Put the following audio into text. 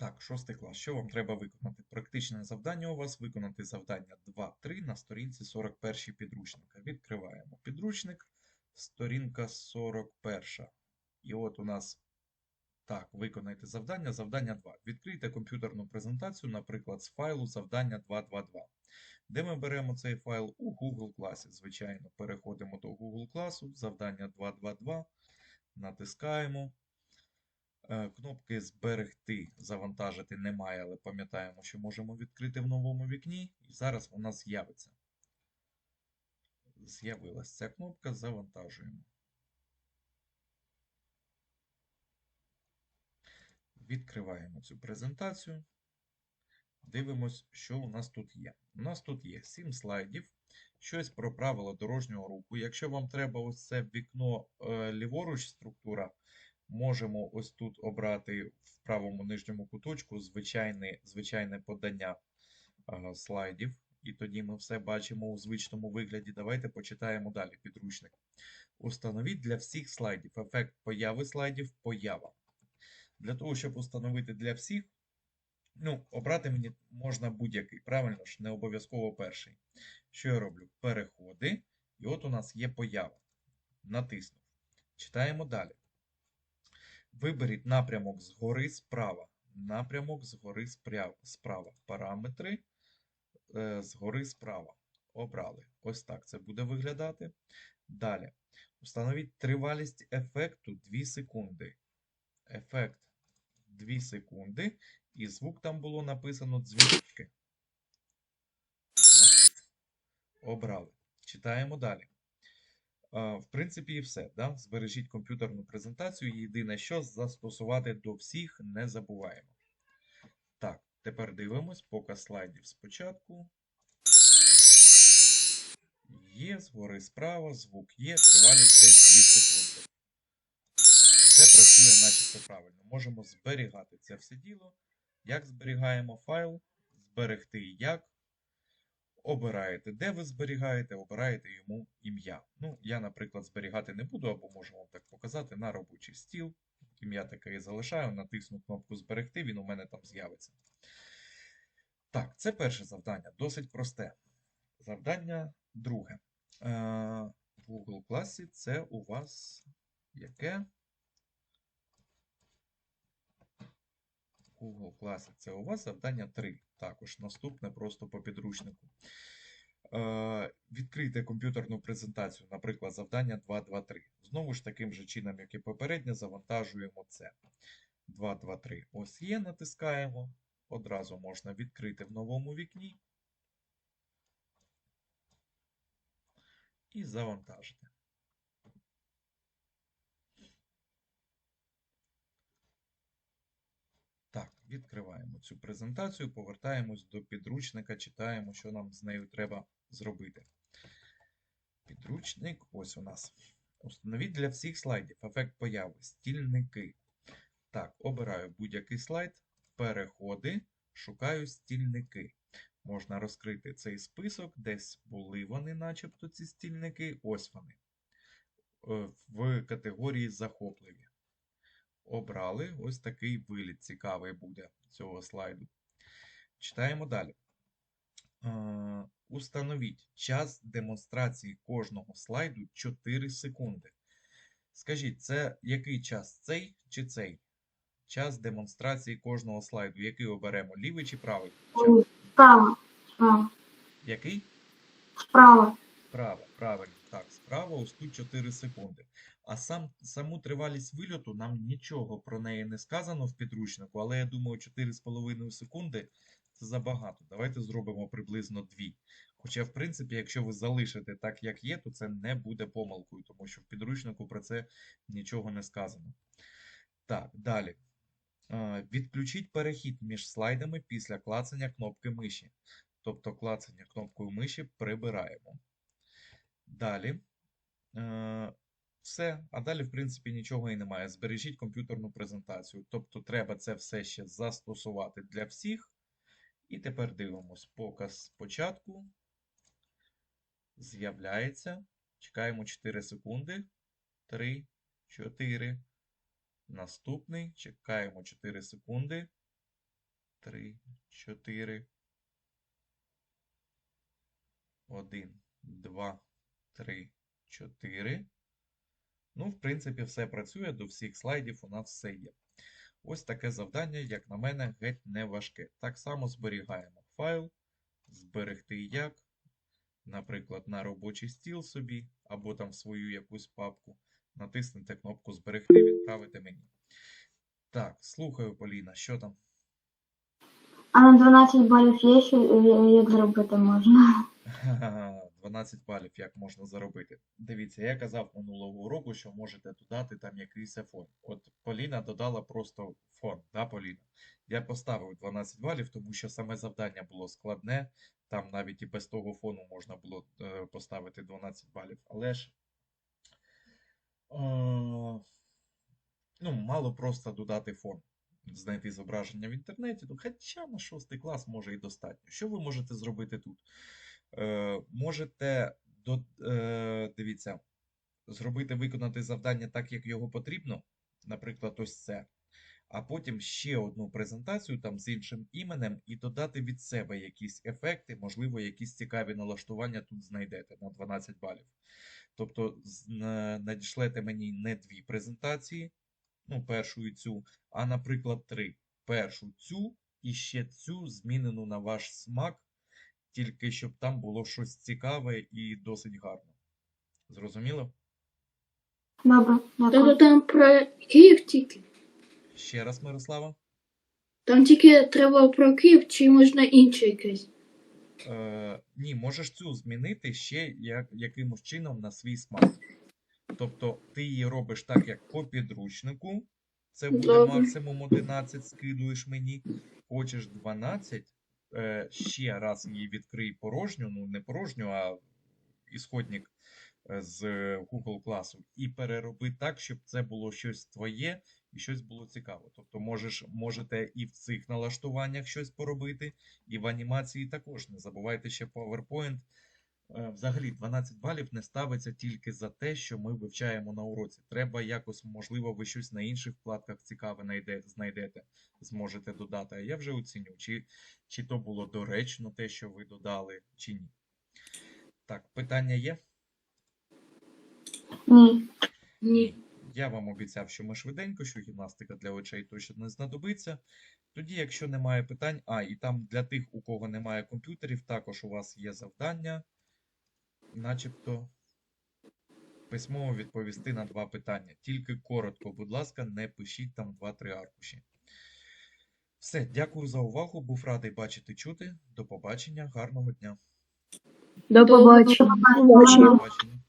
Так, шостий клас. Що вам треба виконати? Практичне завдання у вас виконати завдання 2-3 на сторінці 41 підручника. Відкриваємо підручник, сторінка 41. І от у нас так, виконайте завдання. Завдання 2. Відкрийте комп'ютерну презентацію, наприклад, з файлу завдання 222. Де ми беремо цей файл? У Google класі. Звичайно, переходимо до Google класу, завдання 222, натискаємо. Е, Кнопки Зберегти, завантажити немає, але пам'ятаємо, що можемо відкрити в новому вікні, і зараз вона з'явиться. З'явилась ця кнопка, завантажуємо. Відкриваємо цю презентацію. Дивимось, що у нас тут є. У нас тут є 7 слайдів, щось про правила дорожнього руху. Якщо вам треба ось це вікно е, ліворуч структура, можемо ось тут обрати в правому нижньому куточку звичайне, звичайне подання слайдів. І тоді ми все бачимо у звичному вигляді. Давайте почитаємо далі підручник. Установіть для всіх слайдів ефект появи слайдів поява. Для того, щоб установити для всіх, ну, обрати мені можна будь-який, правильно ж, не обов'язково перший. Що я роблю? Переходи, і от у нас є поява. Натиснув. Читаємо далі. Виберіть напрямок згори справа. Напрямок згори справа. Параметри е, згори справа. Обрали. Ось так це буде виглядати. Далі. Установіть тривалість ефекту 2 секунди. Ефект 2 секунди. І звук там було написано дзвіночки. Обрали. Читаємо далі. В принципі, і все. Да? Збережіть комп'ютерну презентацію. Єдине, що застосувати до всіх не забуваємо. Так, тепер дивимось показ слайдів спочатку. Є, згори справа, звук є, тривалість десь 2 секунди. Це працює начебто правильно. Можемо зберігати це все діло. Як зберігаємо файл? Зберегти як. Обираєте, де ви зберігаєте, обираєте йому ім'я. Ну, я, наприклад, зберігати не буду, або можу вам так показати на робочий стіл. Ім'я таке і залишаю, натисну кнопку Зберегти, він у мене там з'явиться. Так, це перше завдання, досить просте. Завдання друге. Е, В Google класі це у вас яке? Google класі це у вас завдання 3. Також наступне просто по підручнику. Е, відкрийте комп'ютерну презентацію, наприклад, завдання 2.2.3. Знову ж таким же чином, як і попереднє, завантажуємо це. 2.2.3. Ось є, натискаємо. Одразу можна відкрити в новому вікні. І завантажити. Так, відкриваємо цю презентацію, повертаємось до підручника, читаємо, що нам з нею треба зробити. Підручник, ось у нас. Установіть для всіх слайдів ефект появи, стільники. Так, обираю будь-який слайд, переходи, шукаю стільники. Можна розкрити цей список, десь були вони, начебто, ці стільники. Ось вони. Е, В категорії захопливі обрали. Ось такий виліт цікавий буде цього слайду. Читаємо далі. Установіть час демонстрації кожного слайду 4 секунди. Скажіть, це який час? Цей чи цей? Час демонстрації кожного слайду. Який оберемо? Лівий чи правий? Справа. Справа. Який? Справа. Справа, правильно. Так, справа ось тут 4 секунди. А сам, саму тривалість вильоту нам нічого про неї не сказано в підручнику, але я думаю, 4,5 секунди це забагато. Давайте зробимо приблизно 2. Хоча, в принципі, якщо ви залишите так, як є, то це не буде помилкою, тому що в підручнику про це нічого не сказано. Так, далі. Е, Відключіть перехід між слайдами після клацання кнопки миші. Тобто клацання кнопкою миші прибираємо. Далі. Е, все. А далі, в принципі, нічого і немає. Збережіть комп'ютерну презентацію. Тобто, треба це все ще застосувати для всіх. І тепер дивимось. Показ спочатку. З'являється. Чекаємо 4 секунди. 3, 4. Наступний. Чекаємо 4 секунди. три, чотири. Один, два, три, чотири. Ну, в принципі, все працює, до всіх слайдів у нас все є. Ось таке завдання, як на мене, геть не важке. Так само зберігаємо файл, зберегти як, наприклад, на робочий стіл собі, або там в свою якусь папку. Натиснете кнопку Зберегти, відправити мені. Так, слухаю, Поліна, що там? А на 12 балів є, що як зробити можна? 12 балів, як можна заробити. Дивіться, я казав минулого уроку, що можете додати там якийсь фон. От Поліна додала просто фон, да, Поліна? Я поставив 12 балів, тому що саме завдання було складне. Там навіть і без того фону можна було е, поставити 12 балів. Але ж е, ну, мало просто додати фон. Знайти зображення в інтернеті, ну, хоча на 6 клас може і достатньо. Що ви можете зробити тут? Е, можете до, е, дивіться, зробити, виконати завдання так, як його потрібно, наприклад, ось це. А потім ще одну презентацію там з іншим іменем і додати від себе якісь ефекти, можливо, якісь цікаві налаштування тут знайдете на 12 балів. Тобто надішлете мені не дві презентації, ну, першу і цю, а, наприклад, три. Першу цю і ще цю змінену на ваш смак, тільки щоб там було щось цікаве і досить гарно. Зрозуміло? Добре, Тобто там про Київ тільки. Ще раз, Мирослава. Там тільки треба про Київ, чи можна інше якесь. Е, ні, можеш цю змінити ще як, якимось чином на свій смак. Тобто ти її робиш так, як по підручнику. Це буде Добре. максимум 11, скидуєш мені. Хочеш 12, е, ще раз її відкрий порожню, ну не порожню, а ісходник е, з Google класу, і перероби так, щоб це було щось твоє і щось було цікаво. Тобто можеш, можете і в цих налаштуваннях щось поробити, і в анімації також. Не забувайте ще PowerPoint. Е, Взагалі 12 балів не ставиться тільки за те, що ми вивчаємо на уроці. Треба якось, можливо, ви щось на інших вкладках цікаве знайдете, зможете додати. А я вже оціню, чи, чи то було доречно те, що ви додали, чи ні. Так, питання є? Ні. Ні. Я вам обіцяв, що ми швиденько, що гімнастика для очей точно не знадобиться. Тоді, якщо немає питань, а і там для тих, у кого немає комп'ютерів, також у вас є завдання, начебто письмово відповісти на два питання. Тільки коротко, будь ласка, не пишіть там 2-3 аркуші. Все, дякую за увагу. Був радий бачити, чути. До побачення, гарного дня. До побачення. До побачення. До побачення.